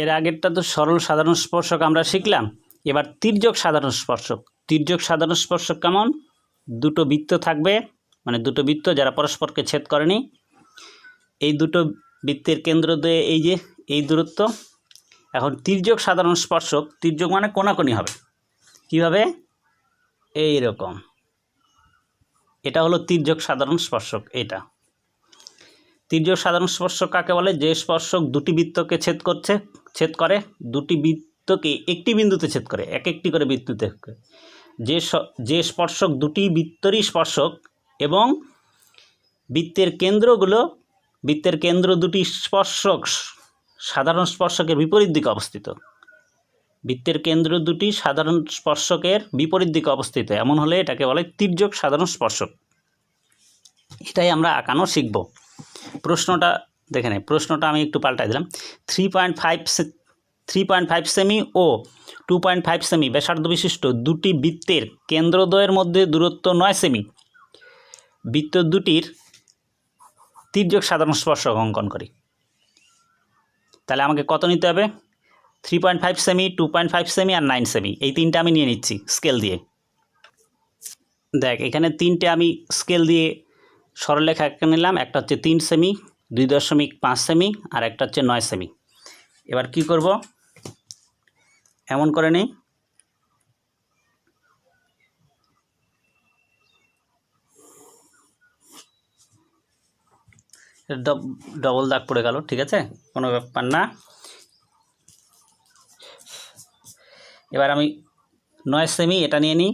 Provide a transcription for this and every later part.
এর আগেরটা তো সরল সাধারণ স্পর্শক আমরা শিখলাম। এবার তির্যক সাধারণ স্পর্শক। তির্যক সাধারণ স্পর্শক কেমন? দুটো বৃত্ত থাকবে মানে দুটো বৃত্ত যারা পরস্পরকে ছেদ করেনি। এই দুটো বৃত্তের কেন্দ্র দিয়ে এই যে, এই দূরত্ব। এখন তির্যক সাধারণ স্পর্শক, তির্যক মানে কোনাকুনি হবে। কীভাবে? এই রকম এটা হলো তির্যক সাধারণ স্পর্শক, এটা। তির্যক সাধারণ স্পর্শক কাকে বলে? যে স্পর্শক দুটি বৃত্তকে ছেদ করছে, ছেদ করে, দুটি বৃত্তকে একটি বিন্দুতে ছেদ করে, এক একটি করে বৃত্তুতে যে যে স্পর্শক দুটি বৃত্তরই স্পর্শক এবং বৃত্তের কেন্দ্রগুলো, বৃত্তের কেন্দ্র দুটি স্পর্শক, সাধারণ স্পর্শকের বিপরীত দিকে অবস্থিত। বৃত্তের কেন্দ্র দুটি সাধারণ স্পর্শকের বিপরীত দিকে অবস্থিত। এমন হলে এটাকে বলে তির্যক সাধারণ স্পর্শক। এটাই আমরা আঁকানো শিখব। প্রশ্নটা দেখে নেই। প্রশ্নটা আমি একটু পাল্টাই দিলাম। Three point five three point five semi ও টু পয়েন্ট ফাইভ সেমি ব্যাসার্ধ বিশিষ্ট দুটি বৃত্তের কেন্দ্রদ্বয়ের মধ্যে দূরত্ব নয় সেমি বৃত্ত দুটির তির্যক সাধারণ স্পর্শক অঙ্কন করি। তাহলে আমাকে কত নিতে হবে? থ্রি পয়েন্ট ফাইভ সেমি টু পয়েন্ট ফাইভ সেমি আর নাইন সেমি এই তিনটে আমি নিয়ে নিচ্ছি স্কেল দিয়ে। দেখ, এখানে তিনটে আমি স্কেল দিয়ে সরলরেখা এঁকে নিলাম, একটা হচ্ছে তিন সেমি দুই দশমিক পাঁচ সেমি আর একটা হচ্ছে নয় সেমি এবার কি করব? এমন করে নিই। ডবল দাগ পড়ে গেল, ঠিক আছে? কোনো ব্যাপার না। এবার আমি নয় সেমি এটা নিয়ে নিই।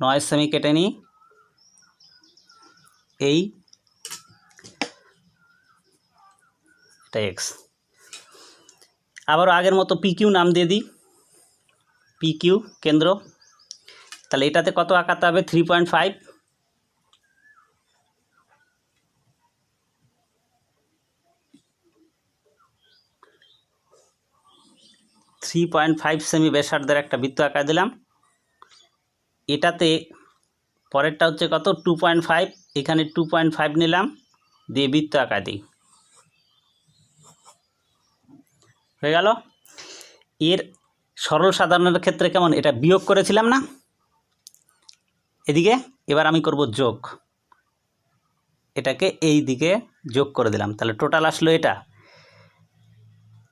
নয় সেমি কেটে নিই। এই এক্স আবার আগের মতো পি কিউ নাম দিয়ে দিই। পি কিউ কেন্দ্র। তাহলে এটাতে কত আঁকাতে হবে? Three point five three point five semi ব্যাসার্ধের একটা বৃত্ত আঁকা দিলাম। এটাতে পরেরটা হচ্ছে কত? টু পয়েন্ট ফাইভ এখানে টু পয়েন্ট ফাইভ নিলাম, দিয়ে বৃত্ত আঁকা দিই। হয়ে গেল? এর সরল সাধারণের ক্ষেত্রে কেমন? এটা বিয়োগ করেছিলাম না? এদিকে, এবার আমি করব যোগ। এটাকে এই দিকে যোগ করে দিলাম। তাহলে টোটাল আসলো এটা।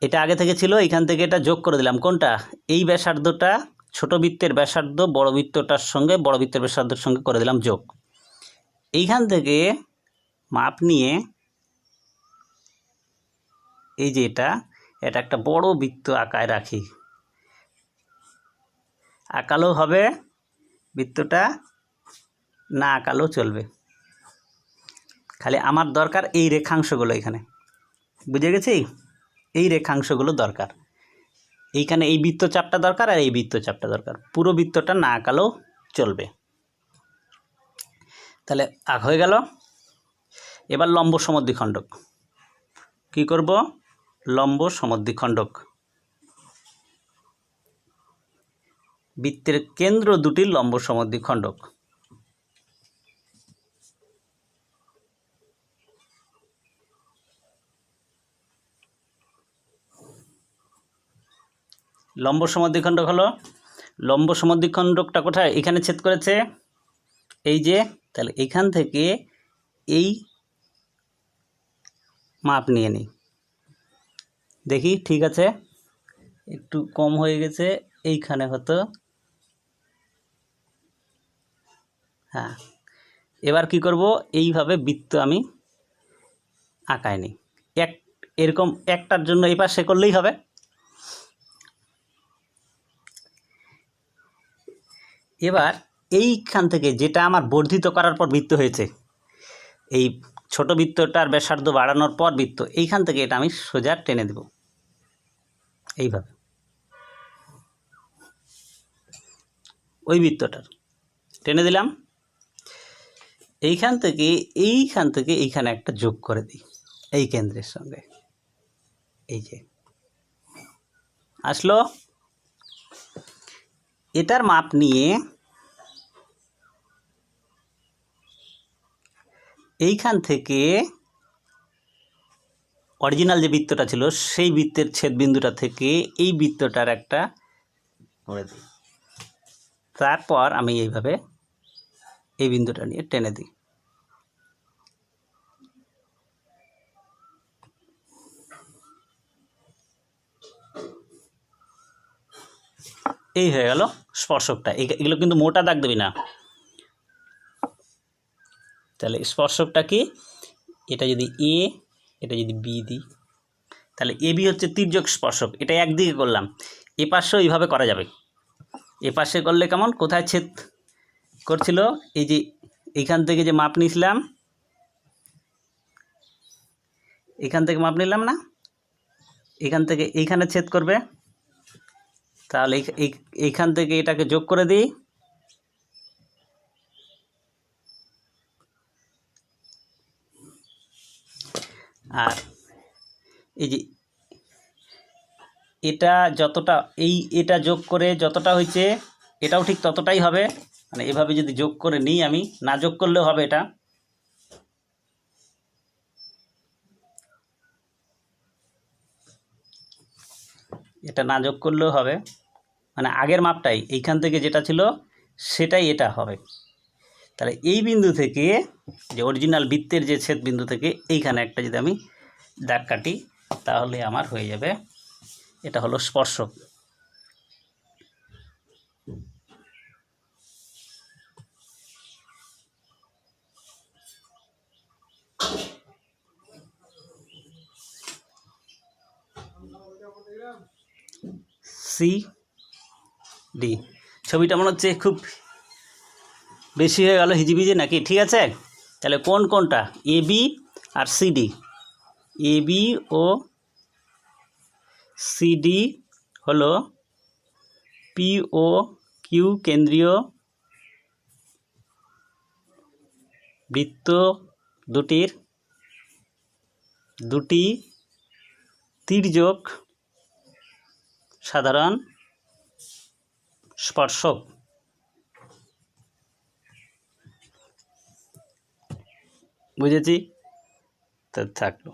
এটা আগে থেকে ছিল, এখান থেকে এটা যোগ করে দিলাম। কোনটা? এই ব্যাসার্ধটা ছোট বৃত্তের ব্যাসার্ধ বড় বৃত্তটার সঙ্গে বড় বৃত্তের ব্যাসার্ধের সঙ্গে করে দিলাম যোগ। এইখান থেকে মাপ নিয়ে এই যে এটা এটা একটা বড় বৃত্ত আকায় রাখি। আঁকালেও হবে, বৃত্তটা না আঁকালেও চলবে। খালি আমার দরকার এই রেখাংশগুলো এখানে। বুঝে গেছি? এই রেখাংশগুলো দরকার। এইখানে এই বৃত্তচাপটা দরকার আর এই বৃত্তচাপটা দরকার। পুরো বৃত্তটা না আঁকালেও চলবে। তাহলে হয়ে গেল। এবার লম্ব সমদ্বিখণ্ডক। কি করব? লম্ব সমদ্বিখণ্ডক। বৃত্তের কেন্দ্র দুটি লম্ব সমদ্বিখণ্ডক। লম্ব সমদ্বিখণ্ডক হলো। লম্ব সমদ্বিখণ্ডকটা কোথায়? এখানে ছেদ করেছে। এই যে, তাহলে এখান থেকে এই মাপ নিয়ে নিই। দেখি, ঠিক আছে? একটু কম হয়ে গেছে, এইখানে হতো। হ্যাঁ। এবার কি করব? এইভাবে বৃত্ত আমি আঁকায় নিই এক, এরকম একটার জন্য এই পাশে করলেই হবে। এবার এইখান থেকে যেটা আমার বর্ধিত করার পর বৃত্ত হয়েছে, এই ছোট বৃত্তটার ব্যাসার্ধ বাড়ানোর পর বৃত্ত, এইখান থেকে এটা আমি সোজা টেনে দেব। এইভাবে। ওই বৃত্তটার। টেনে দিলাম। এইখান থেকে এইখান থেকে এইখানে একটা যোগ করে দিই, এই কেন্দ্রের সঙ্গে। এই যে। আসলো? এটার মাপ নিয়ে এইখান থেকে অরিজিনাল যে বৃত্তটা ছিল, সেই বৃত্তের ছেদবিন্দুটা থেকে এই বৃত্তটার একটা করে দিই। তারপর আমি এইভাবে এই বিন্দুটা নিয়ে টেনে দিই। এই হয়ে গেল স্পর্শকটা। এগুলো কিন্তু মোটা দাগ দেবি না। তাহলে স্পর্শকটা কি? এটা যদি এ এটা যদি বি দিই, তাহলে এ বি হচ্ছে তির্যক স্পর্শক। এটা একদিকে করলাম। এ পাশেও এইভাবে করা যাবে। এ পাশে করলে কেমন? কোথায় ছেদ করছিল? এই যে এইখান থেকে যে মাপ নিয়েছিলাম এখান থেকে মাপ নিলাম না? এখান থেকে এইখানে ছেদ করবে। তাহলে এই- এই- এইখান থেকে এটাকে যোগ করে দিই। আর এই যে এটা যতটা, এই এটা যোগ করে যতটা হয়েছে, এটাও ঠিক ততটাই হবে। মানে এভাবে যদি যোগ করে নিই আমি, না যোগ করলেও হবে এটা। এটা না যোগ করলেও হবে। মানে আগের মাপটাই, এইখান থেকে যেটা ছিল, সেটাই এটা হবে। তাহলে এই বিন্দু থেকে যে অরিজিনাল বৃত্তের যে ছেদ বিন্দু থেকে এইখানে একটা যদি আমি দাগ কাটি, তাহলে আমার হয়ে যাবে, এটা হলো স্পর্শক। সি ডি ছবিটা মনে হচ্ছে খুব বেশি হয়ে গেল হিজিবিজি নাকি? ঠিক আছে? তাহলে কোন কোনটা? এ বি আর সিডি এ বি ও সিডি হলো পি ও কিউ কেন্দ্রীয় বৃত্ত দুটির দুটি তির্যক সাধারণ স্পর্শক। বুঝেছি? তা থাকল।